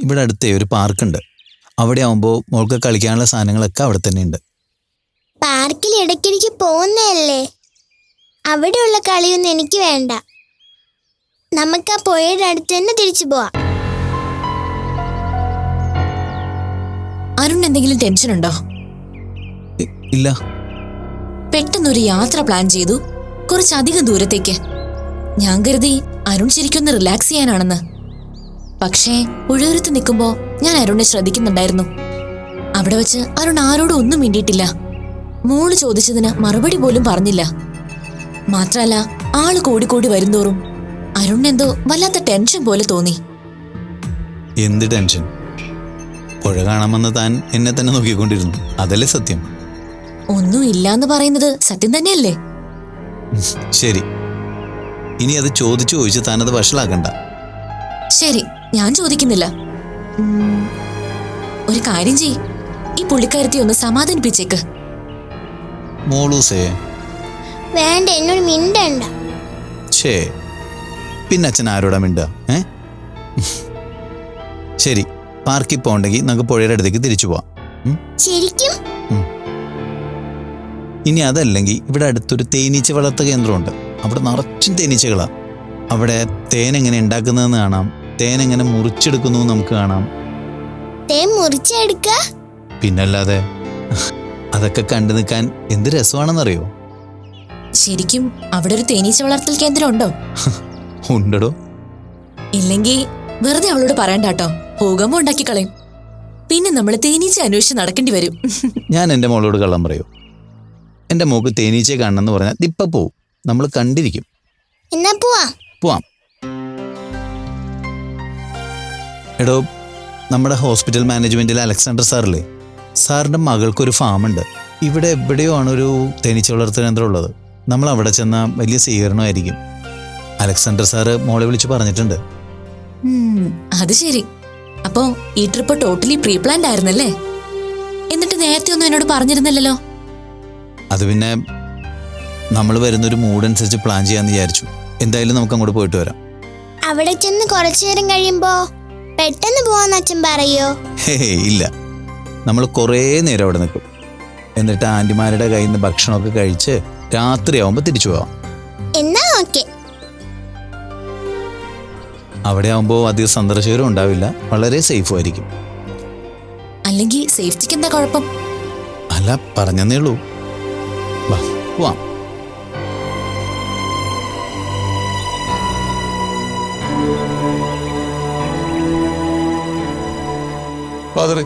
ഇവിടെ അടുത്തേ ഒരു പാർക്കുണ്ട്. അവിടെ ആവുമ്പോൾ മോൾക്ക് കളിക്കാനുള്ള സാധനങ്ങളൊക്കെ അവിടെ തന്നെ ഉണ്ട് പാർക്കിൽ ഇടയ്ക്കിടയ്ക്ക് പോകുന്നതല്ലേ? അവിടെയുള്ള കളിയൊന്നും എനിക്ക് വേണ്ട. നമുക്ക് ആ പുഴയുടെ അടുത്ത് തന്നെ തിരിച്ചു പോവാം. അരുൺ എന്തെങ്കിലും ടെൻഷൻ ഉണ്ടോ? ഇല്ല. പെട്ടെന്നൊരു യാത്ര പ്ലാൻ ചെയ്തു. കുറച്ചധികം ദൂരത്തേക്ക്. ഞാൻ കരുതി അരുൺ ശരിക്കൊന്ന് റിലാക്സ് ചെയ്യാനാണെന്ന്. പക്ഷേ പുഴയോരത്ത് നിൽക്കുമ്പോ ഞാൻ അരുണിനെ ശ്രദ്ധിക്കുന്നുണ്ടായിരുന്നു. അവിടെ വെച്ച് അരുൺ ആരോടും ഒന്നും മിണ്ടിയിട്ടില്ല. മോൾ ചോദിച്ചതിന് മറുപടി പോലും പറഞ്ഞില്ല. മാത്രമല്ല ആൾ കൂടിക്കൂടി വരുന്തോറും അരുണിനെന്തോ വല്ലാത്ത ടെൻഷൻ പോലെ തോന്നി. എന്ത് ടെൻഷൻ പുഴ കാണാമെന്ന് താൻ എന്നെ തന്നെ നോക്കിക്കൊണ്ടിരുന്നു. അതല്ലേ സത്യം? ഒന്നും ഇല്ലാന്ന് പറയുന്നത് സത്യം തന്നെയല്ലേ? ശരി. ഇനി അത് ചോദിച്ചു ചോദിച്ച് താനത് വഷളാക്കണ്ട. ശരി. ഞാൻ ചോദിക്കുന്നില്ല. ഒരു കാര്യം ചെയ് ഈ പുള്ളിക്കാരത്തി ഒന്ന് സമാധാനിപ്പിച്ചേക്ക്. മോളൂസേ. വേണ്ട എന്നോട് മിണ്ടണ്ട. ഛേ പിന്നെ അച്ഛൻ ആരോടാ മിണ്ട ഏ? ശരി പാർക്കിൽ പോകണ്ടെങ്കിൽ നമുക്ക് പുഴയുടെ അടുത്തേക്ക് തിരിച്ചു പോവാം. ശരിക്കും? ഇനി അതല്ലെങ്കിൽ ഇവിടെ അടുത്തൊരു തേനീച്ച വളർത്തു കേന്ദ്രമുണ്ട്. അവിടെ നിറച്ചും തേനീച്ചകളാ. അവിടെ തേൻ എങ്ങനെ ഉണ്ടാക്കുന്നതെന്ന് കാണാം. തേൻ എങ്ങനെ മുറിച്ചെടുക്കുന്നു നമുക്ക് കാണാം. തേൻ മുറിച്ചെടുക്ക? പിന്നല്ലാതെ അതൊക്കെ കണ്ടു നിൽക്കാൻ എന്ത് രസമാണെന്നറിയോ? ശരിക്കും അവിടെ ഒരു തേനീച്ച വളർത്തൽ കേന്ദ്രം ഉണ്ടോ ഉണ്ടടോ. ഇല്ലെങ്കിൽ വെറുതെ അവളോട് പറയണ്ടാട്ടോ. ഭൂകമ്പം ഉണ്ടാക്കി കളയും പിന്നെ നമ്മൾ തേനീച്ച അന്വേഷിച്ച് നടക്കേണ്ടി വരും. ഞാൻ എന്റെ മോളോട് കള്ളം പറയൂ. എന്റെ മോക്ക് തേനീച്ചയെ കാണണമെന്ന് പറഞ്ഞാൽ ഇപ്പം പോവും. നമ്മൾ കണ്ടിരിക്കും. എന്നാ പോവാ. പോവാം. എടോ നമ്മുടെ ഹോസ്പിറ്റൽ മാനേജ്മെന്റിലെ അലക്സാണ്ടർ സാറില്ലേ? സാറിന്റെ മകൾക്കൊരു ഫാമുണ്ട്. ഇവിടെ എവിടെയോ ആണ് ഒരു തേനീച്ച വളർത്തൽ കേന്ദ്രം ഉള്ളത്. നമ്മൾ അവിടെ ചെന്നാൽ വലിയ സ്വീകരണമായിരിക്കും. അലക്സാണ്ടർ സാറ് മോളെ വിളിച്ച് പറഞ്ഞിട്ടുണ്ട്. അത് ശരി. അപ്പോ ഈ ട്രിപ്പ് ടോട്ടലി പ്രീ പ്ലാൻഡ് ആയിരുന്നല്ലേ? എന്നിട്ട് നേരത്തെ ഒന്നും എന്നോട് പറഞ്ഞിരുന്നില്ലല്ലോ? അത് പിന്നെ നമ്മൾ വരുന്നൊരു മൂഡ് അനുസരിച്ച് പ്ലാൻ ചെയ്യാന്ന് വിചാരിച്ചു. എന്തായാലും നമുക്ക് അങ്ങോട്ട് പോയിട്ട് വരാം. അവിടെ ചെന്ന് കുറച്ചു നേരം കഴിയുമ്പോ പെട്ടെന്ന് പോവാന്ന് അച്ഛൻ പറയോ? ഇല്ല. നമ്മൾ കുറേ നേരം അവിടെ നിൽക്കും. എന്നിട്ട് ആന്റിമാരുടെ കയ്യിൽ നിന്ന് ഭക്ഷണമൊക്കെ കഴിച്ച് രാത്രിയാവുമ്പോൾ തിരിച്ചു പോവാം. എന്നാ ഓക്കെ. അവിടെ ആവുമ്പോൾ അധികം സന്ദർശകരും ഉണ്ടാവില്ല. വളരെ സേഫും ആയിരിക്കും. അല്ലെങ്കിൽ സേഫ്റ്റിക്ക് എന്താ കുഴപ്പം? അല്ല പറഞ്ഞേ ഉള്ളൂ. വാ പോവാം. ഫാദറെ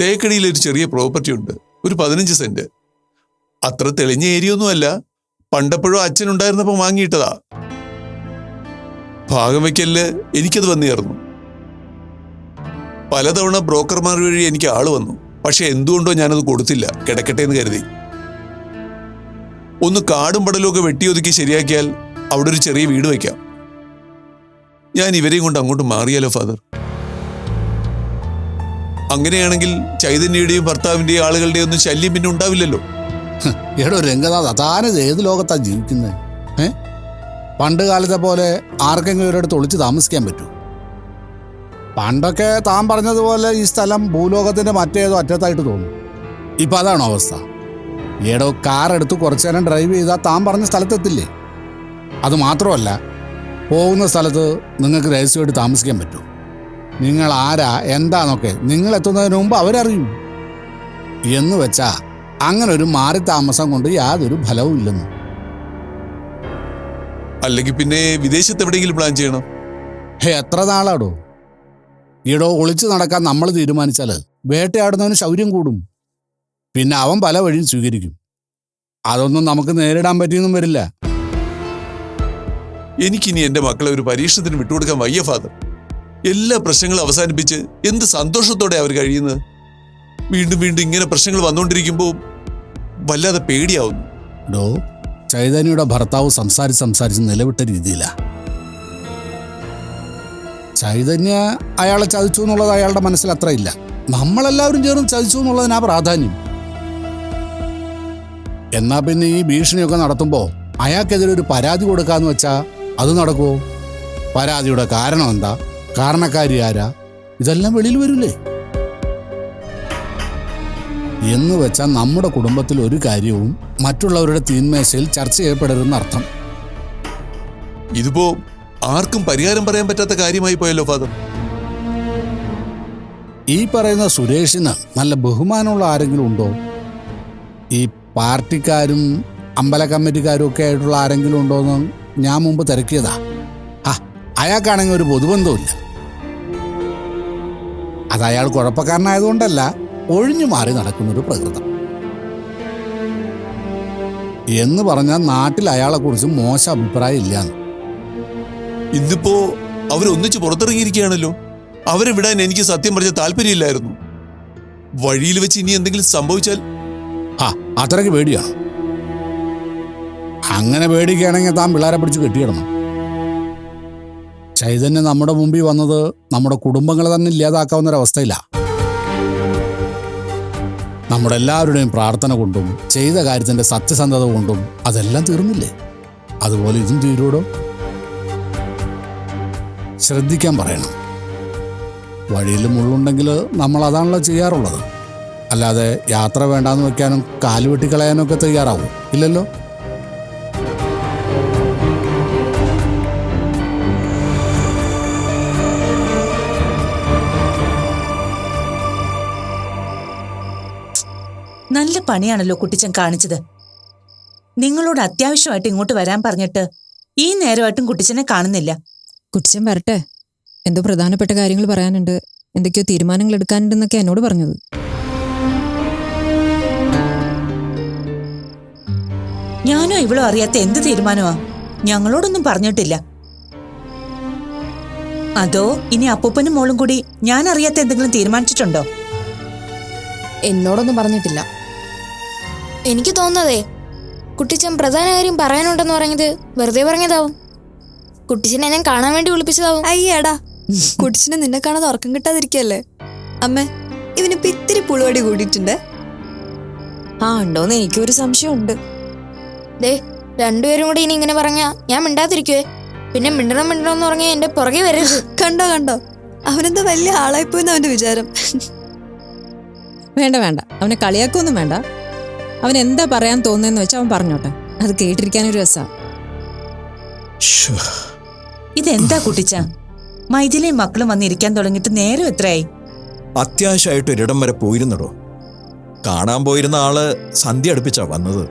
തേക്കടിയിൽ ഒരു ചെറിയ പ്രോപ്പർട്ടി ഉണ്ട്. ഒരു പതിനഞ്ച് സെന്റ്. അത്ര തെളിഞ്ഞ ഏരിയ ഒന്നുമല്ല പണ്ടപ്പോഴും അച്ഛൻ ഉണ്ടായിരുന്നപ്പോൾ വാങ്ങിയിട്ടതാ. ഭാഗം വയ്ക്കലിൽ എനിക്കത് വന്നു ചേർന്നു. പലതവണ ബ്രോക്കർമാർ വഴി എനിക്ക് ആൾ വന്നു. പക്ഷെ എന്തുകൊണ്ടോ ഞാനത് കൊടുത്തില്ല. കിടക്കട്ടെ എന്ന് കരുതി. ഒന്ന് കാടും പടലും ഒക്കെ വെട്ടിയൊതുക്കി ശരിയാക്കിയാൽ അവിടെ ഒരു ചെറിയ വീട് വയ്ക്കാം ഞാൻ ഇവരെയും കൊണ്ട് അങ്ങോട്ട് മാറിയാലോ ഫാദർ? അങ്ങനെയാണെങ്കിൽ ചൈതന്യയുടെയും ഭർത്താവിന്റെയും ആളുകളുടെയും ഒന്നും ശല്യം പിന്നെ ഉണ്ടാവില്ലല്ലോ. എടോ രംഗനാഥ് അതാനത് ഏത് ലോകത്താ ജീവിക്കുന്നത് ഏ? പണ്ട് കാലത്തെ പോലെ ആർക്കെങ്കിലും ഒരിടത്ത് ഒളിച്ച് താമസിക്കാൻ പറ്റൂ? പണ്ടൊക്കെ താൻ പറഞ്ഞതുപോലെ ഈ സ്ഥലം ഭൂലോകത്തിന്റെ മറ്റേതോ അറ്റത്തായിട്ട് തോന്നും. ഇപ്പൊ അതാണോ അവസ്ഥ? ഏടോ കാർ എടുത്ത് കുറച്ചു നേരം ഡ്രൈവ് ചെയ്താൽ താൻ പറഞ്ഞ സ്ഥലത്തെത്തില്ലേ അത് മാത്രമല്ല പോകുന്ന സ്ഥലത്ത് നിങ്ങൾക്ക് രഹസ്യമായിട്ട് താമസിക്കാൻ പറ്റൂ. നിങ്ങൾ ആരാ എന്താന്നൊക്കെ നിങ്ങൾ എത്തുന്നതിന് മുമ്പ് അവരറിയും. എന്ന് വെച്ചാ അങ്ങനെ ഒരു മാറി താമസം കൊണ്ട് യാതൊരു ഫലവും ഇല്ലെന്ന്. അല്ലെങ്കിൽ പിന്നെ വിദേശത്ത് എവിടെയെങ്കിലും പ്ലാൻ ചെയ്യണം? ഹേ എത്ര നാളാടോ? ഈടോ ഒളിച്ചു നടക്കാൻ നമ്മൾ തീരുമാനിച്ചാൽ വേട്ടയാടുന്നവന് ശൗര്യം കൂടും. പിന്നെ അവൻ പല വഴിയും സ്വീകരിക്കും. അതൊന്നും നമുക്ക് നേരിടാൻ പറ്റിയൊന്നും വരില്ല. എനിക്കിനി എന്റെ മക്കളെ ഒരു പരീക്ഷണത്തിന് വിട്ടുകൊടുക്കാൻ വയ്യ ഫാദർ. എല്ലാ പ്രശ്നങ്ങളും അവസാനിപ്പിച്ച് എന്ത് സന്തോഷത്തോടെ അവർ കഴിയുന്നത്? വീണ്ടും വീണ്ടും ഇങ്ങനെ പ്രശ്നങ്ങൾ വന്നുകൊണ്ടിരിക്കുമ്പോൾ വല്ലാതെ പേടിയാവുന്നു. ഡോ ചൈതന്യയുടെ ഭർത്താവ് സംസാരിച്ച് സംസാരിച്ച് നിലവിട്ട രീതിയില്ല ചൈതന്യ അയാളെ ചതിച്ചു എന്നുള്ളത് അയാളുടെ മനസ്സിൽ അത്ര ഇല്ല. നമ്മളെല്ലാവരും ചേർന്ന് ചതിച്ചു എന്നുള്ളതിനാ പ്രാധാന്യം. എന്നാ പിന്നെ ഈ ഭീഷണിയൊക്കെ നടത്തുമ്പോൾ അയാൾക്കെതിരെ ഒരു പരാതി കൊടുക്കാന്ന് വെച്ചാ അത് നടക്കുമോ പരാതിയുടെ കാരണം എന്താ? കാരണക്കാരി ആരാ? ഇതെല്ലാം വെളിയിൽ വരില്ലേ എന്ന് വെച്ചാൽ നമ്മുടെ കുടുംബത്തിൽ ഒരു കാര്യവും മറ്റുള്ളവരുടെ തീന്മേശയിൽ ചർച്ച ചെയ്യപ്പെടരുന്ന അർത്ഥം. ഇതിപ്പോ ആർക്കും പരിഹാരം പറയാൻ പറ്റാത്ത കാര്യമായി പോയല്ലോ ഫാദർ. ഈ പറയുന്ന സുരേഷിന് നല്ല ബഹുമാനമുള്ള ആരെങ്കിലും ഉണ്ടോ? ഈ പാർട്ടിക്കാരും അമ്പല കമ്മിറ്റിക്കാരും ഒക്കെ ആയിട്ടുള്ള ആരെങ്കിലും ഉണ്ടോ എന്ന് ഞാൻ മുമ്പ് തിരക്കിയതാ. ആ അയാൾക്കാണെങ്കിൽ ഒരു പൊതുബന്ധമില്ല അത് അയാൾ കുഴപ്പക്കാരനായതുകൊണ്ടല്ല ഒഴിഞ്ഞു മാറി നടക്കുന്നൊരു പ്രകൃതം. എന്ന് പറഞ്ഞാൽ നാട്ടിൽ അയാളെക്കുറിച്ച് മോശം അഭിപ്രായം ഇല്ലാന്ന്. ഇന്നിപ്പോ അവരൊന്നിച്ച് പുറത്തിറങ്ങിയിരിക്കുകയാണല്ലോ. അവരെ വിടാൻ എനിക്ക് സത്യം പറഞ്ഞ താല്പര്യമില്ലായിരുന്നു. വഴിയിൽ വെച്ച് ഇനി എന്തെങ്കിലും സംഭവിച്ചാൽ? ആ അത്രയ്ക്ക് പേടിയാണ്. അങ്ങനെ പേടിക്കുകയാണെങ്കിൽ താൻ പിള്ളേരെ പിടിച്ച് കെട്ടിയിടണം. ചൈതന്യം നമ്മുടെ മുമ്പിൽ വന്നത് നമ്മുടെ കുടുംബങ്ങളെ തന്നെ ഇല്ലാതാക്കാവുന്ന ഒരവസ്ഥയില്ല നമ്മുടെ എല്ലാവരുടെയും പ്രാർത്ഥന കൊണ്ടും ചെയ്ത കാര്യത്തിന്റെ സത്യസന്ധത കൊണ്ടും അതെല്ലാം തീർന്നില്ലേ? അതുപോലെ ഇതും തീരൂടോ? ശ്രദ്ധിക്കാൻ പറയണം. വഴിയിൽ മുള്ളുണ്ടെങ്കിൽ നമ്മൾ അതാണല്ലോ ചെയ്യാറുള്ളത്. അല്ലാതെ യാത്ര വേണ്ടാന്ന് വെക്കാനും കാൽ വെട്ടിക്കളയാനും ഒക്കെ തയ്യാറാവും. ഇല്ലല്ലോ? നല്ല പണിയാണല്ലോ കുട്ടിച്ചൻ കാണിച്ചത്. നിങ്ങളോട് അത്യാവശ്യമായിട്ട് ഇങ്ങോട്ട് വരാൻ പറഞ്ഞിട്ട് ഈ നേരമായിട്ടും കുട്ടിച്ചനെ കാണുന്നില്ല. കുട്ടിച്ചൻ വരട്ടെ. എന്തോ പ്രധാനപ്പെട്ട കാര്യങ്ങൾ പറയാനുണ്ട്. എന്തൊക്കെയോ തീരുമാനങ്ങൾ എടുക്കാനുണ്ടെന്നൊക്കെ എന്നോട് പറഞ്ഞത്. ഞാനോ ഇവളോ അറിയാത്ത എന്ത് തീരുമാനമാ? ഞങ്ങളോടൊന്നും പറഞ്ഞിട്ടില്ല. അതോ ഇനി അപ്പൂപ്പനും മോളും കൂടി ഞാൻ അറിയാത്ത എന്തെങ്കിലും തീരുമാനിച്ചിട്ടുണ്ടോ? എന്നോടൊന്നും പറഞ്ഞിട്ടില്ല. എനിക്ക് തോന്നുന്നതേ കുട്ടിച്ചൻ പ്രധാന കാര്യം പറയാനുണ്ടെന്ന് പറഞ്ഞത് വെറുതെ പറഞ്ഞതാവും. കുട്ടിച്ചനെ ഞാൻ കാണാൻ വേണ്ടി വിളിപ്പിച്ചതാവും. അയ്യടാ കുട്ടിച്ചനെ നിന്നെ കാണാൻ ഉറക്കം കിട്ടാതിരിക്കല്ലേ? അമ്മേ ഇവനിപ്പോ ഇത്തിരി പുളുവടി കൂടിയിട്ടുണ്ട്. ആ ഉണ്ടോന്ന് എനിക്കൊരു സംശയമുണ്ട്. ദേ രണ്ടുപേരും കൂടി ഇനി ഇങ്ങനെ പറഞ്ഞാ ഞാൻ മിണ്ടാതിരിക്കുവേ. പിന്നെ മിണ്ടണം മിണ്ടണം എന്ന് പറഞ്ഞാൽ എന്റെ പുറകെ വരരുത്. കണ്ടോ കണ്ടോ? അവനെന്താ വലിയ ആളായിപ്പോയെന്ന് അവന്റെ വിചാരം. വേണ്ട വേണ്ട. അവനെ കളിയാക്കൊന്നും വേണ്ട. അവൻ എന്താ പറയാൻ തോന്നുന്നതെന്ന് വെച്ചാൽ അവൻ പറഞ്ഞോട്ടെ. അത് കേട്ടിരിക്കാനൊരു രസാ. ശ്ശോ. ഇതെന്താ കുട്ടിച്ച? മൈഥിലയും മക്കളും വന്നിരിക്കാൻ തുടങ്ങിയിട്ട് നേരം എത്രയായി? അത്യാവശ്യമായിട്ട് ഒരിടം വരെ പോയിരുന്നടോ. കാണാൻ പോയിരുന്ന ആൾ സന്ധ്യ അടുപ്പിച്ചാ വന്നത്.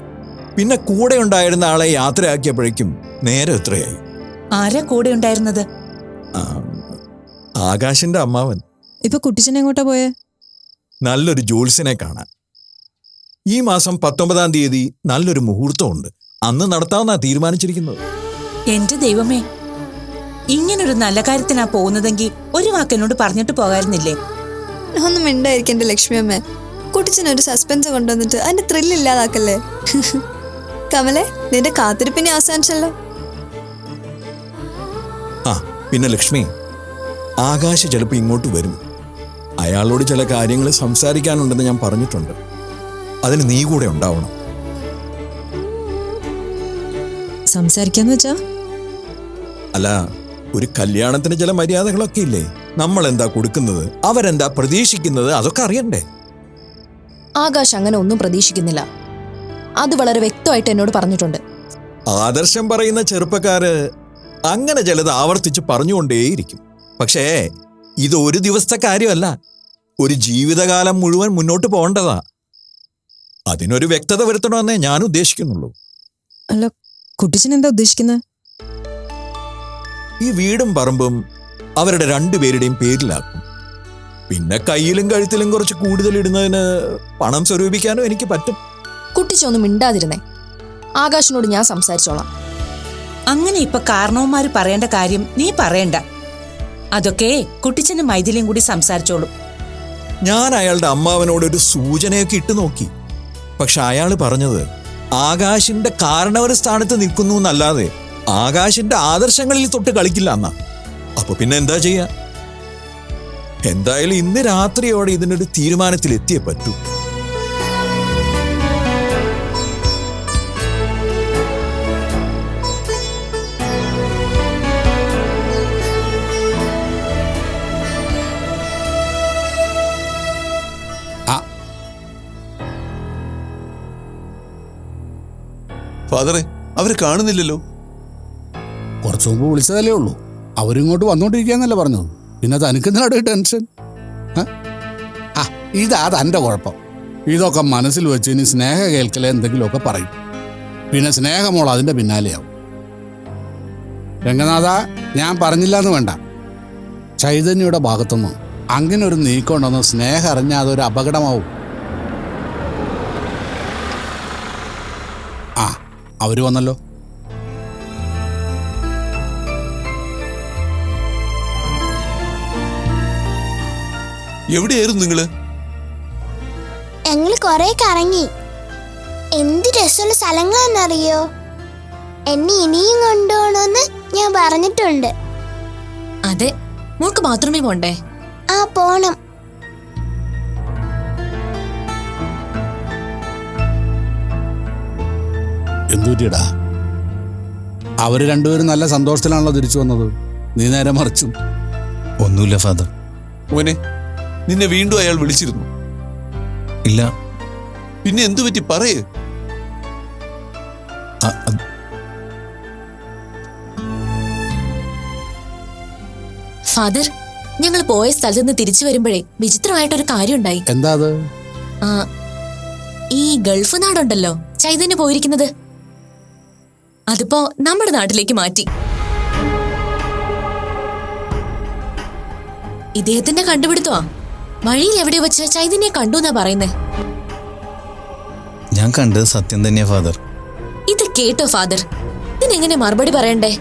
പിന്നെ കൂടെ ഉണ്ടായിരുന്ന ആളെ യാത്രയാക്കിയപ്പോഴേക്കും നേരം എത്രയായി? ആരാ കൂടെ ഉണ്ടായിരുന്നത്? ആകാശിന്റെ അമ്മാവൻ. ഇപ്പൊ കുട്ടിച്ചനെ എങ്ങോട്ടാ പോയേ? നല്ലൊരു ജോത്സ്യനെ കാണാൻ. ഈ മാസം പത്തൊമ്പതാം തീയതി നല്ലൊരു മുഹൂർത്തമുണ്ട്. അന്ന് നടത്താമെന്നാ തീരുമാനിച്ചിരിക്കുന്നത്. എന്റെ ദൈവമേ ഇങ്ങനൊരു നല്ല കാര്യത്തിനാ പോകുന്നതെങ്കിൽ ഒരു വാക്കെന്നോട് പറഞ്ഞിട്ട് പോകാറുന്നില്ലേ ഒന്നും മിണ്ടായിരിക്കും എന്റെ ലക്ഷ്മി അമ്മ. കുട്ടിച്ചനൊരു സസ്പെൻസ് കൊണ്ടുവന്നിട്ട് അതിന്റെ ത്രില്ല് ഇല്ലാതാക്കല്ലേ? കമലെ നിന്റെ കാത്തിരിപ്പിനെ അവസാനിച്ചല്ലോ. ആ പിന്നെ ലക്ഷ്മി ആകാശ ചിലപ്പോൾ ഇങ്ങോട്ട് വരും. അയാളോട് ചില കാര്യങ്ങൾ സംസാരിക്കാനുണ്ടെന്ന് ഞാൻ പറഞ്ഞിട്ടുണ്ട്. അതിന് നീ കൂടെ ഉണ്ടാവണം. സംസാരിക്കാന്ന് വെച്ചാ? അല്ല ഒരു കല്യാണത്തിന് ചില മര്യാദകളൊക്കെ ഇല്ലേ? നമ്മൾ എന്താ കൊടുക്കുന്നത്? അവരെന്താ പ്രതീക്ഷിക്കുന്നത്? അതൊക്കെ അറിയണ്ടേ? ആകാശ് അങ്ങനെ ഒന്നും പ്രതീക്ഷിക്കുന്നില്ല. അത് വളരെ വ്യക്തമായിട്ട് എന്നോട് പറഞ്ഞിട്ടുണ്ട്. ആദർശം പറയുന്ന ചെറുപ്പക്കാര് അങ്ങനെ ചിലത് ആവർത്തിച്ച് പറഞ്ഞുകൊണ്ടേയിരിക്കും. പക്ഷേ ഇത് ഒരു ദിവസത്തെ കാര്യമല്ല. ഒരു ജീവിതകാലം മുഴുവൻ മുന്നോട്ട് പോകേണ്ടതാ. അതിനൊരു വ്യക്തത വരുത്തണമെന്നേ ഞാൻ ഉദ്ദേശിക്കുന്നുള്ളൂ. അല്ല കുട്ടിച്ചൻ എന്താ ഉദ്ദേശിക്കുന്നത് ഈ വീടും പറമ്പും അവരുടെ രണ്ടുപേരുടെയും പേരിലാക്കും. പിന്നെ കയ്യിലും കഴുത്തിലും കുറച്ച് കൂടുതൽ ഇടുന്നതിന് പണം സ്വരൂപിക്കാനും എനിക്ക് പറ്റും. കുട്ടിച്ചൊന്നും മിണ്ടാതിരുന്നേ. ആകാശിനോട് ഞാൻ സംസാരിച്ചോളാം. അങ്ങനെ ഇപ്പൊ കാരണവന്മാര് പറയേണ്ട കാര്യം നീ പറയണ്ട. അതൊക്കെ കുട്ടിച്ചനും മൈഥിലിയും കൂടി സംസാരിച്ചോളും. ഞാൻ അയാളുടെ അമ്മാവനോട് ഒരു സൂചനയൊക്കെ ഇട്ടു നോക്കി. പക്ഷെ അയാൾ പറഞ്ഞത് ആകാശിന്റെ കാരണവര സ്ഥാനത്ത് നിൽക്കുന്നു എന്നല്ലാതെ ആകാശിന്റെ ആദർശങ്ങളിൽ തൊട്ട് കളിക്കില്ല എന്നാ. അപ്പൊ പിന്നെ എന്താ ചെയ്യാ? എന്തായാലും ഇന്ന് രാത്രിയോടെ ഇതിനൊരു തീരുമാനത്തിൽ എത്തിയേ പറ്റൂ. ഫാദറെ അവരെ കാണുന്നില്ലല്ലോ. കുറച്ചു മുമ്പ് വിളിച്ചതല്ലേ ഉള്ളൂ. അവരിങ്ങോട്ട് വന്നോണ്ടിരിക്കാന്നല്ലേ പറഞ്ഞത്. പിന്നെ തനിക്കെന്താണ് ടെൻഷൻ? ആ? ഇതാ തന്റെ കുഴപ്പം. ഇതൊക്കെ മനസ്സിൽ വെച്ച് ഇനി സ്നേഹ കേൾക്കലെ എന്തെങ്കിലുമൊക്കെ പറയും. പിന്നെ സ്നേഹമോൾ അതിന്റെ പിന്നാലെയാവും. രംഗനാഥ ഞാൻ പറഞ്ഞില്ല എന്ന് വേണ്ട. ചൈതന്യയുടെ ഭാഗത്തുനിന്ന് അങ്ങനെ ഒരു നീക്കം ഉണ്ടെന്ന് സ്നേഹം അറിഞ്ഞാൽ അതൊരു അപകടമാവും ആ അവർ വന്നല്ലോ. എവിടെയായിരുന്നു നിങ്ങൾ? ഞങ്ങൾ കുറെ കറങ്ങി. എന്ത് രസമുള്ള സ്ഥലങ്ങളാണെന്നറിയോ? എന്നെ ഇനിയും കൊണ്ടുപോകണമെന്ന് ഞാൻ പറഞ്ഞിട്ടുണ്ട്. അതെ മോൾക്ക് ബാത്റൂമിൽ പോണ്ടേ? ആ പോണം. എന്തുപറ്റിയടാ അവർ രണ്ടുപേരും നല്ല സന്തോഷത്തിലാണല്ലോ തിരിച്ചു വന്നത്. നീ നേരെ മറിച്ചു. ഒന്നുമില്ല ഫാദർ. മോനെ നിന്നെ വീണ്ടും അയാൾ വിളിച്ചിരുന്നു. ഇല്ല. പിന്നെ എന്തു പറ്റി? പറയേ. ഫാദർ ഞങ്ങൾ പോയ സ്ഥലത്ത് നിന്ന് തിരിച്ചു വരുമ്പോഴേ വിചിത്രമായിട്ടൊരു കാര്യം ഉണ്ടായി എന്താ അത്? ആ, ഈ ഗൾഫ് നാടുണ്ടല്ലോ. ചൈതന്യ പോയിരിക്കുന്നത്. അതിപ്പോ നമ്മുടെ നാട്ടിലേക്ക് മാറ്റി. ഇദ്ദേഹത്തിന്റെ കണ്ടുപിടുത്തോ വഴിയിൽ എവിടെ വെച്ച് ചൈതന്യെ കണ്ടു എന്നാ പറയുന്നേ. ഞാൻ കണ്ടത് സത്യം തന്നെയാ ഫാദർ. ഇത് കേട്ടോ ഫാദർ. ഇതിനെങ്ങനെ മറുപടി പറയണ്ടേ?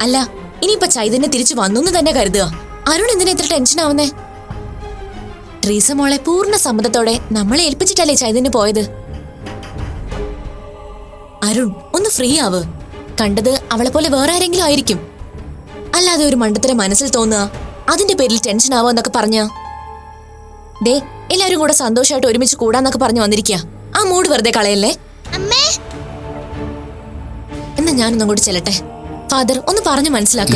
അല്ല ഇനിയിപ്പൊ ചൈതന്യ തിരിച്ചു വന്നു എന്ന് തന്നെ കരുതുക. അരുൺ എന്തിനാ ഇത്ര ടെൻഷൻ ആവുന്നേ? ട്രീസ മോളെ പൂർണ സമ്മതത്തോടെ നമ്മളെ ഏൽപ്പിച്ചിട്ടല്ലേ ചൈതന്യ പോയത്? അരുൺ ഒന്ന് ഫ്രീ ആവ്. കണ്ടത് അവളെ പോലെ വേറെ ആരെങ്കിലും ആയിരിക്കും. അല്ലാതെ ഒരു മണ്ടത്തരം മനസ്സിൽ തോന്നുക അതിന്റെ പേരിൽ ടെൻഷൻ ആവാന്നൊക്കെ പറഞ്ഞാ. ദേ എല്ലാരും കൂടെ സന്തോഷമായിട്ട് ഒരുമിച്ച് കൂടാന്നൊക്കെ പറഞ്ഞു വന്നിരിക്കുക ആ മൂഡ് വെറുതെ കളയല്ലേ? അമ്മേ! എന്നാ ഞാനൊന്നും കൂടി ചെല്ലട്ടെ. ഫാദർ ഒന്ന് പറഞ്ഞു മനസ്സിലാക്ക.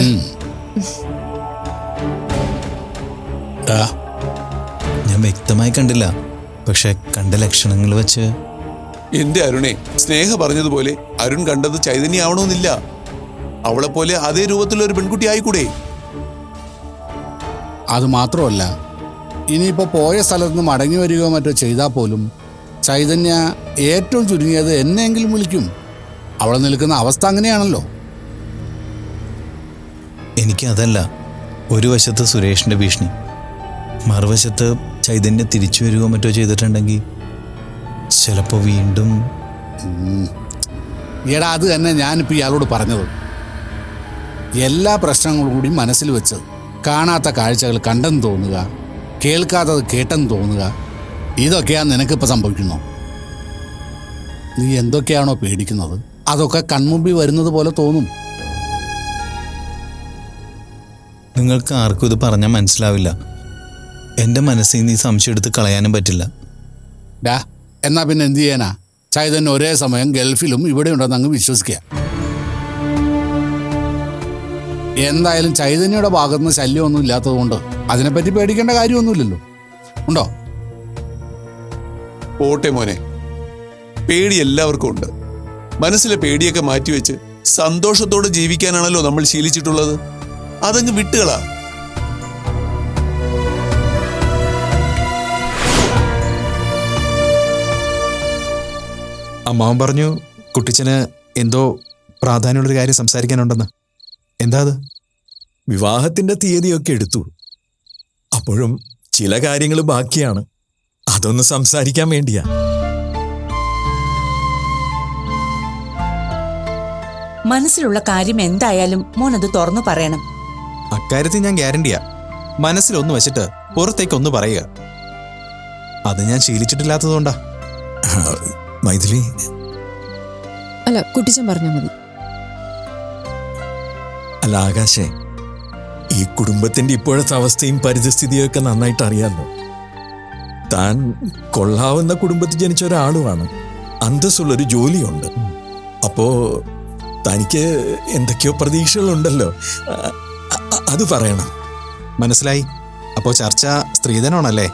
ഞാൻ വ്യക്തമായി കണ്ടില്ല. പക്ഷെ കണ്ട ലക്ഷണങ്ങൾ വെച്ച് എന്റെ അരുണെ സ്നേഹ പറഞ്ഞതുപോലെ അരുൺ കണ്ടത് ചൈതന്യ ആവണമെന്നില്ല അവളെ പോലെ അതേ രൂപത്തിലുള്ള ഒരു പെൺകുട്ടി ആയിക്കൂടെ? അത് മാത്രമല്ല ഇനിയിപ്പോ പോയ സ്ഥലത്ത് നിന്ന് മടങ്ങി വരികയോ മറ്റോ ചെയ്താൽ പോലും ചൈതന്യ ഏറ്റവും ചുരുങ്ങിയത് എന്നെങ്കിലും വിളിക്കും. അവളെ നിൽക്കുന്ന അവസ്ഥ അങ്ങനെയാണല്ലോ. എനിക്കതല്ല ഒരു വശത്ത് സുരേഷിന്റെ ഭീഷണി. മറുവശത്ത് ചൈതന്യ തിരിച്ചു വരികയോ മറ്റോ ചെയ്തിട്ടുണ്ടെങ്കിൽ ചിലപ്പോൾ വീണ്ടും എടാ അത് തന്നെ ഞാനിപ്പോൾ ഇയാളോട് പറഞ്ഞത്. എല്ലാ പ്രശ്നങ്ങളും കൂടി മനസ്സിൽ വെച്ച് കാണാത്ത കാഴ്ചകൾ കണ്ടെന്ന് തോന്നുക കേൾക്കാത്തത് കേട്ടെന്ന് തോന്നുക ഇതൊക്കെയാണ് നിനക്കിപ്പോൾ സംഭവിക്കുന്നു? നീ എന്തൊക്കെയാണോ പേടിക്കുന്നത്? അതൊക്കെ കൺമുമ്പിൽ വരുന്നത് പോലെ തോന്നും. നിങ്ങൾക്ക് ആർക്കും ഇത് പറഞ്ഞാൽ മനസ്സിലാവില്ല. എന്റെ മനസ്സിൽ നീ സംശയം എടുത്ത് കളയാനും പറ്റില്ല. ഡാ എന്നാ പിന്നെ എന്ത് ചെയ്യാനാ? ചൈതന്യ ഒരേ സമയം ഗൾഫിലും ഇവിടെ ഉണ്ടെന്ന് അങ്ങ് വിശ്വസിക്കുക. എന്തായാലും ചൈതന്യയുടെ ഭാഗത്തുനിന്ന് ശല്യമൊന്നും ഇല്ലാത്തതുകൊണ്ട് അതിനെപ്പറ്റി പേടിക്കേണ്ട കാര്യമൊന്നുമില്ലല്ലോ. ഉണ്ടോ? പോട്ടെ മോനെ. പേടി എല്ലാവർക്കും ഉണ്ട്. മനസ്സിലെ പേടിയൊക്കെ മാറ്റിവെച്ച് സന്തോഷത്തോടെ ജീവിക്കാനാണല്ലോ നമ്മൾ ശീലിച്ചിട്ടുള്ളത്. അതങ്ങ് വിട്ടുകളാ. അമ്മാവൻ പറഞ്ഞു കുട്ടിച്ചന് എന്തോ പ്രാധാന്യമുള്ളൊരു കാര്യം സംസാരിക്കാനുണ്ടെന്ന്. എന്താ അത്? വിവാഹത്തിന്റെ തീയതിയൊക്കെ എടുത്തു. അപ്പോഴും ചില കാര്യങ്ങൾ ബാക്കിയാണ്. അതൊന്ന് സംസാരിക്കാൻ വേണ്ടിയാ. മനസ്സിലുള്ള കാര്യം എന്തായാലും മോൻ അത് തുറന്നു പറയണം. അക്കാര്യത്തിൽ ഞാൻ ഗ്യാരണ്ടിയാ. മനസ്സിലൊന്ന് വെച്ചിട്ട് പുറത്തേക്കൊന്ന് പറയുക. അത് ഞാൻ ശീലിച്ചിട്ടില്ലാത്തതുകൊണ്ടാ. മൈഥിലി. അല്ല കുട്ടിച്ചൻ പറഞ്ഞാൽ മതി. അല്ല ആകാശേ ഈ കുടുംബത്തിന്റെ ഇപ്പോഴത്തെ അവസ്ഥയും പരിതസ്ഥിതിയൊക്കെ നന്നായിട്ട് അറിയാമല്ലോ താൻ കൊള്ളാവുന്ന കുടുംബത്തിൽ ജനിച്ച ഒരാളുമാണ്. അന്തസ്സുള്ളൊരു ജോലിയുണ്ട്. അപ്പോ തനിക്ക് എന്തൊക്കെയോ പ്രതീക്ഷകളുണ്ടല്ലോ. അത് പറയണം. മനസ്സിലായി. അപ്പോ ചർച്ച സ്ത്രീധനമാണല്ലേ?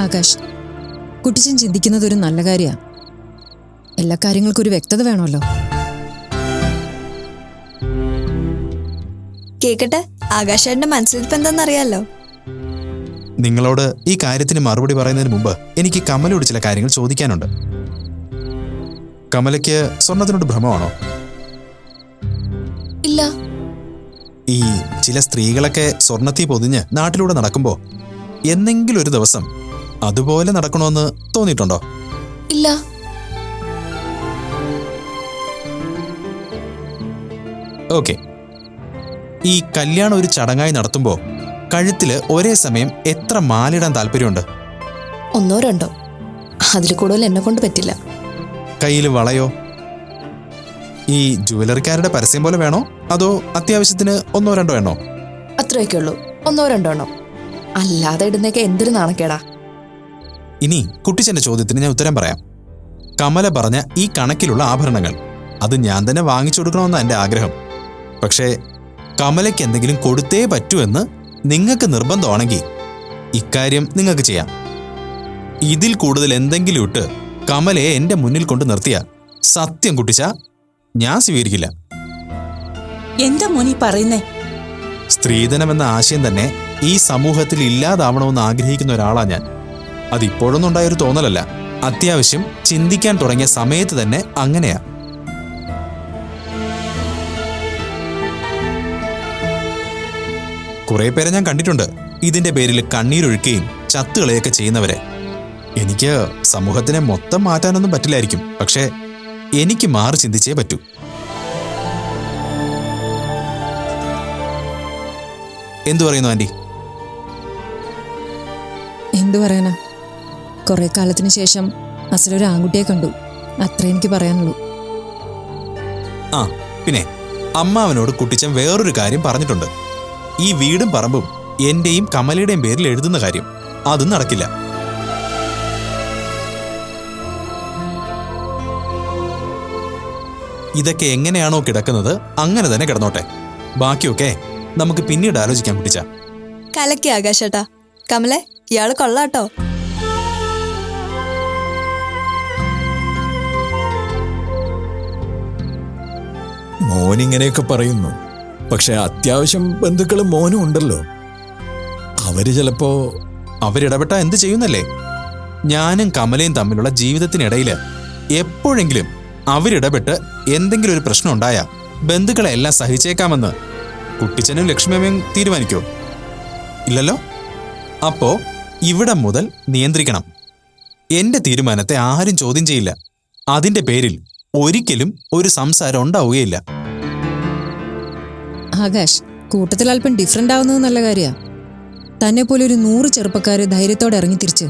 ആകാശ് കുട്ടിച്ചൻ ചിന്തിക്കുന്നത് ഒരു നല്ല കാര്യമാണ് എല്ലാ കാര്യങ്ങൾക്കും ഒരു വ്യക്തത വേണമല്ലോ. കേക്കട്ടെ ആകാശേട്ടന്റെ മനസ്സിലിരിപ്പ് എന്താണെന്നറിയാലോ നിങ്ങളോട് ഈ കാര്യത്തിന് മറുപടി പറയുന്നതിന് മുമ്പ് എനിക്ക് കമലയോട് ചില കാര്യങ്ങൾ ചോദിക്കാനുണ്ട്. കമലയ്ക്ക് സ്വർണത്തിനോട് ഭ്രമമാണോ? ഇല്ല. ഈ ചില സ്ത്രീകളൊക്കെ സ്വർണത്തി പൊതിഞ്ഞ് നാട്ടിലൂടെ നടക്കുമ്പോ എന്നെങ്കിലും ഒരു ദിവസം അതുപോലെ നടക്കണമെന്ന് തോന്നിയിട്ടുണ്ടോ? ഇല്ല. ഓക്കെ. ഈ കല്യാണം ഒരു ചടങ്ങായി നടത്തുമ്പോൾ കഴുത്തിൽ ഒരേ സമയം എത്ര മാലിടാൻ താല്പര്യമുണ്ട്? ഒന്നോ രണ്ടോ. അതിൽ കൂടുതൽ എന്നെ കൊണ്ട് പറ്റില്ല. കയ്യിൽ വളയോ? ഈ ജുവലറിക്കാരുടെ പരസ്യം പോലെ വേണോ? അതോ അത്യാവശ്യത്തിന് ഒന്നോ രണ്ടോ എണ്ണോ? അത്രയൊക്കെ ഉള്ളൂ ഒന്നോ രണ്ടോ എണ്ണോ. അല്ലാതെ ഇടുന്നേക്ക് എന്തൊരു നാണക്കേടാ. ഇനി കുട്ടിച്ചന്റെ ചോദ്യത്തിന് ഞാൻ ഉത്തരം പറയാം. കമല പറഞ്ഞ ഈ കണക്കിലുള്ള ആഭരണങ്ങൾ അത് ഞാൻ തന്നെ വാങ്ങിച്ചു കൊടുക്കണമെന്ന എന്റെ ആഗ്രഹം. പക്ഷേ കമലയ്ക്ക് എന്തെങ്കിലും കൊടുത്തേ പറ്റൂ എന്ന് നിങ്ങൾക്ക് നിർബന്ധമാണെങ്കിൽ ഇക്കാര്യം നിങ്ങൾക്ക് ചെയ്യാം. ഇതിൽ കൂടുതൽ എന്തെങ്കിലും ഇട്ട് കമലയെ എന്റെ മുന്നിൽ കൊണ്ട് നിർത്തിയ സത്യം കുട്ടിച്ച ഞാൻ സ്വീകരിക്കില്ല. എന്താ മുനി പറയുന്നേ? സ്ത്രീധനം എന്ന ആശയം തന്നെ ഈ സമൂഹത്തിൽ ഇല്ലാതാവണമെന്ന് ആഗ്രഹിക്കുന്ന ഒരാളാ ഞാൻ. അതിപ്പോഴൊന്നും ഉണ്ടായൊരു തോന്നലല്ല. അത്യാവശ്യം ചിന്തിക്കാൻ തുടങ്ങിയ സമയത്ത് തന്നെ അങ്ങനെയാ. കുറെ പേരെ ഞാൻ കണ്ടിട്ടുണ്ട്. ഇതിന്റെ പേരിൽ കണ്ണീരൊഴുക്കുകയും ചത്തുകളെയൊക്കെ ചെയ്യുന്നവരെ. എനിക്ക് സമൂഹത്തിനെ മൊത്തം മാറ്റാനൊന്നും പറ്റില്ലായിരിക്കും. പക്ഷേ എനിക്ക് മാറി ചിന്തിച്ചേ പറ്റൂ. എന്തു പറയുന്നു ആന്റി? എന്തു പറയാനാ കുറെ കാലത്തിന് ശേഷം അസലൊരു ആൺകുട്ടിയെ കണ്ടു. അത്രേ എനിക്ക് പറയാനുള്ളൂ. ആ പിന്നെ അമ്മാവനോട് കുട്ടിച്ചൻ വേറൊരു കാര്യം പറഞ്ഞിട്ടുണ്ട്. ഈ വീടും പറമ്പും എന്റെയും കമലയുടെയും പേരിൽ എഴുതുന്ന കാര്യം. അതും നടക്കില്ല. ഇതൊക്കെ എങ്ങനെയാണോ കിടക്കുന്നത് അങ്ങനെ തന്നെ കിടന്നോട്ടെ. ബാക്കിയൊക്കെ നമുക്ക് പിന്നീട് ആലോചിക്കാൻ കുട്ടിച്ച. കലക്കി ആകാശേട്ടാ. കമലെ ഇയാൾ കൊള്ളാട്ടോ. മോൻ ഇങ്ങനെയൊക്കെ പറയുന്നു. പക്ഷെ അത്യാവശ്യം ബന്ധുക്കളും മോനും ഉണ്ടല്ലോ. അവർ ചിലപ്പോ അവരിടപെട്ട എന്ത് ചെയ്യുന്നല്ലേ? ഞാനും കമലയും തമ്മിലുള്ള ജീവിതത്തിനിടയിൽ എപ്പോഴെങ്കിലും അവരിടപെട്ട് എന്തെങ്കിലും ഒരു പ്രശ്നം ഉണ്ടായ ബന്ധുക്കളെ എല്ലാം സഹിച്ചേക്കാമെന്ന് കുട്ടിച്ചനും ലക്ഷ്മിയമ്മയും തീരുമാനിക്കോ. ഇല്ലല്ലോ? അപ്പോ ഇവിടെ മുതൽ നിയന്ത്രിക്കണം. എന്റെ തീരുമാനത്തെ ആരും ചോദ്യം ചെയ്യില്ല. അതിന്റെ പേരിൽ ഒരിക്കലും ഒരു സംസാരം ഉണ്ടാവുകയില്ല. ആകാശ് കൂട്ടത്തിൽ അല്പം ഡിഫറെന്റ് ആവുന്നത് നല്ല കാര്യമാണ് തന്നെ പോലെ ഒരു നൂറ് ചെറുപ്പക്കാർ ധൈര്യത്തോടെ ഇറങ്ങി തിരിച്ച്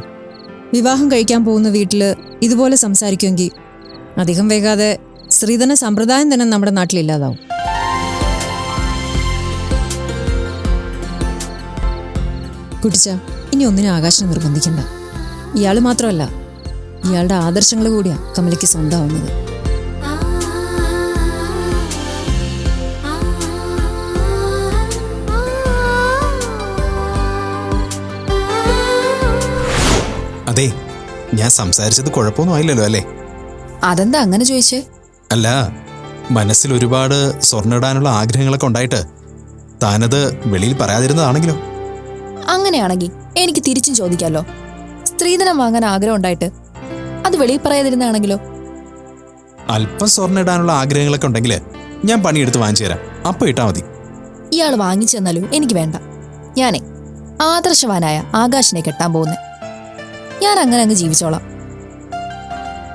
വിവാഹം കഴിക്കാൻ പോകുന്ന വീട്ടിൽ ഇതുപോലെ സംസാരിക്കുമെങ്കിൽ അധികം വേഗാതെ സ്ത്രീധന സമ്പ്രദായം തന്നെ നമ്മുടെ നാട്ടിലില്ലാതാവും കുട്ടിച്ച ഇനി ഒന്നിനും ആകാശം നിർബന്ധിക്കണ്ട. ഇയാൾ മാത്രമല്ല ഇയാളുടെ ആദർശങ്ങൾ കൂടിയാണ് കമലയ്ക്ക് സ്വന്തമാവുന്നത്. അതെ ഞാൻ സംസാരിച്ചത് കുഴപ്പമൊന്നും ആയില്ലല്ലോ അല്ലേ? അതെന്താ അങ്ങനെ ചോദിച്ചേ? അല്ല മനസ്സിൽ ഒരുപാട് സ്വർണിടാനുള്ള ആഗ്രഹങ്ങളൊക്കെ ഉണ്ടായിട്ട് താനത് വെളിയിൽ പറയാതിരുന്നതാണെങ്കിലോ? അങ്ങനെയാണെങ്കിൽ എനിക്ക് തിരിച്ചും ചോദിക്കാമല്ലോ സ്ത്രീധനം വാങ്ങാൻ ആഗ്രഹം ഉണ്ടായിട്ട് അത് വെളിയിൽ പറയാതിരുന്നാണെങ്കിലോ അല്പം സ്വർണിടാനുള്ള ആഗ്രഹങ്ങളൊക്കെ ഉണ്ടെങ്കിൽ ഞാൻ പണിയെടുത്ത് വാങ്ങിച്ചു തരാം. അപ്പൊ ഇട്ടാ മതി. ഇയാൾ വാങ്ങിച്ചു തന്നാലും എനിക്ക് വേണ്ട. ഞാനേ ആദർശവാനായ ആകാശിനെ കെട്ടാൻ പോകുന്നേ. ഞാൻ അങ്ങനെ അങ്ങ് ജീവിച്ചോളാം.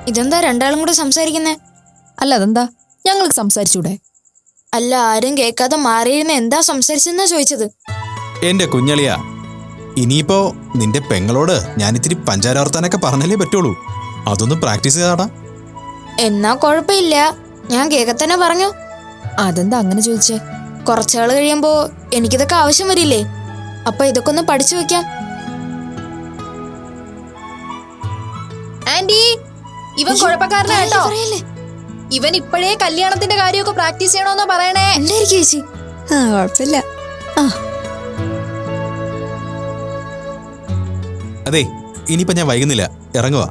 ഇതെന്താ രണ്ടാളും കൂടെ സംസാരിക്കുന്നേ? അല്ല അതെന്താ? ഞങ്ങൾക്ക് സംസാരിച്ചൂടെ? അല്ല ആരും കേൾക്കാതെ മാറിയിരുന്ന എന്താ സംസാരിച്ചെന്നാ ചോദിച്ചത്? എന്റെ കുഞ്ഞളിയ ഇനിയിപ്പോ നിന്റെ പെങ്ങളോട് ഞാൻ ഇത്തിരി പഞ്ചാരോർത്താനൊക്കെ പറഞ്ഞല്ലേ പറ്റുള്ളൂ. അതൊന്ന് പ്രാക്ടീസ് ചെയ്താടാ. എന്നാ കുഴപ്പമില്ല. ഞാൻ കേക്കത്തന്നെ പറഞ്ഞു. അതെന്താ അങ്ങനെ ചോദിച്ചേ? കുറച്ചാൾ കഴിയുമ്പോ എനിക്കിതൊക്കെ ആവശ്യം വരില്ലേ? അപ്പൊ ഇതൊക്കെ ഒന്ന് പഠിച്ചു വെക്കാം. ആന്റി ഇവൻ കുഴപ്പക്കാരനാ കേട്ടോ. ഇവൻ ഇപ്പോഴേ കല്യാണത്തിന്റെ കാര്യമൊക്കെ പ്രാക്ടീസ് ചെയ്യണോന്നാ പറയണേ. ചേച്ചി? ആ കുഴപ്പമില്ല. അതെ ഇനിയിപ്പോ ഞാൻ വൈകുന്നില്ല. ഇറങ്ങുക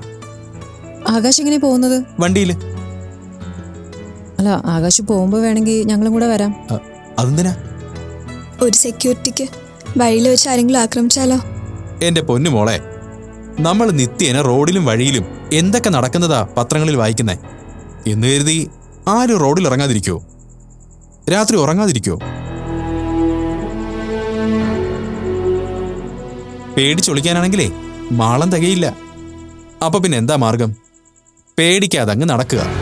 ആകാശ് എങ്ങനെ പോകുന്നത്? വണ്ടിയിൽ അല്ല ആകാശ് പോകുമ്പോ വേണമെങ്കിൽ ഞങ്ങളും കൂടെ വരാം. അതെന്തിനാ? ഒരു സെക്യൂരിറ്റിക്ക് വഴിയിൽ വെച്ച് ആരെങ്കിലും ആക്രമിച്ചാലോ? എന്റെ പൊന്നു മോളെ നമ്മൾ നിത്യേന റോഡിലും വഴിയിലും എന്തൊക്കെ നടക്കുന്നതാ പത്രങ്ങളിൽ വായിക്കുന്നേ? എന്ന് കരുതി ആരും റോഡിൽ ഇറങ്ങാതിരിക്കോ? രാത്രി ഉറങ്ങാതിരിക്കോ? പേടിച്ചൊളിക്കാനാണെങ്കിലേ മാളം തികയില്ല. അപ്പൊ പിന്നെ എന്താ മാർഗം? പേടിക്കാതെ അങ്ങ് നടക്കുക.